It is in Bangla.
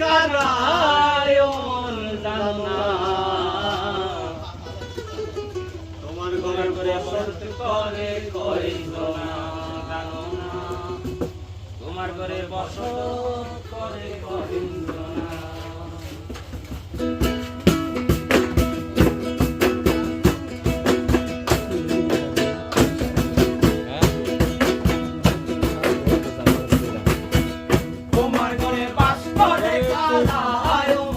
কারায়ন জানো তোমার ঘরে বসত করে জানো তোমার ঘরে বসত করে 大大哟。